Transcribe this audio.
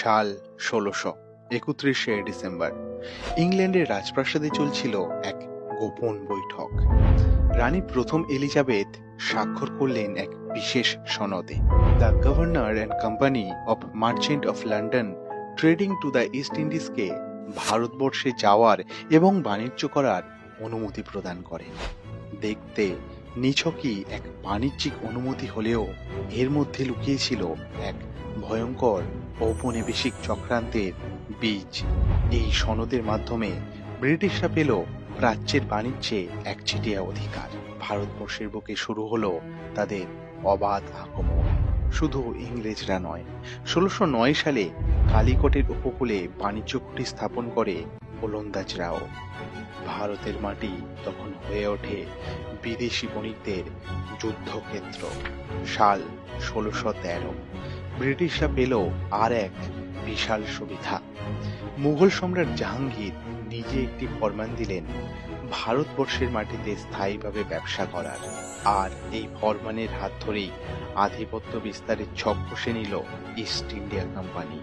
সাল ষোলোশো একত্রিশে ডিসেম্বর। ইংল্যান্ডের রাজপ্রাসাদে চলছিল এক গোপন বৈঠক। রানী প্রথম এলিজাবেথ স্বাক্ষর করলেন এক বিশেষ সনদে। The governor and company of merchant of London trading to the east ইন্ডিজকে ভারতবর্ষে যাওয়ার এবং বাণিজ্য করার অনুমতি প্রদান করেন। দেখতে নিছকই এক বাণিজ্যিক অনুমতি হলেও এর মধ্যে লুকিয়েছিল এক ভয়ঙ্কর ঔপনিবেশিক চক্রান্তের বীজ। এই সনদের মাধ্যমে ব্রিটিশরা পেল প্রাচ্যের বাণিজ্যে একচেটিয়া অধিকার। ভারতবর্ষের বুকে শুরু হলো তাদের অবাধ আক্রমণ শুধু ইংরেজরা নয়, ষোলোশো নয় সালে কালিকটের উপকূলে বাণিজ্য কুটি স্থাপন করে ওলন্দাজরাও। ভারতের মাটি তখন হয়ে ওঠে বিদেশি বণিকদের যুদ্ধক্ষেত্র, সাল ষোলোশো তেরো। ব্রিটিশরা পেল আর এক বিশাল সুবিধা। মুঘল সম্রাট জাহাঙ্গীর নিজে একটি ফরমান দিলেন, ভারতবর্ষের মাটিতে স্থায়ীভাবে ব্যবসা করার। আর এই ফরমানের হাত ধরেই আধিপত্য বিস্তারের ছক কষে নিল ইস্ট ইন্ডিয়া কোম্পানি।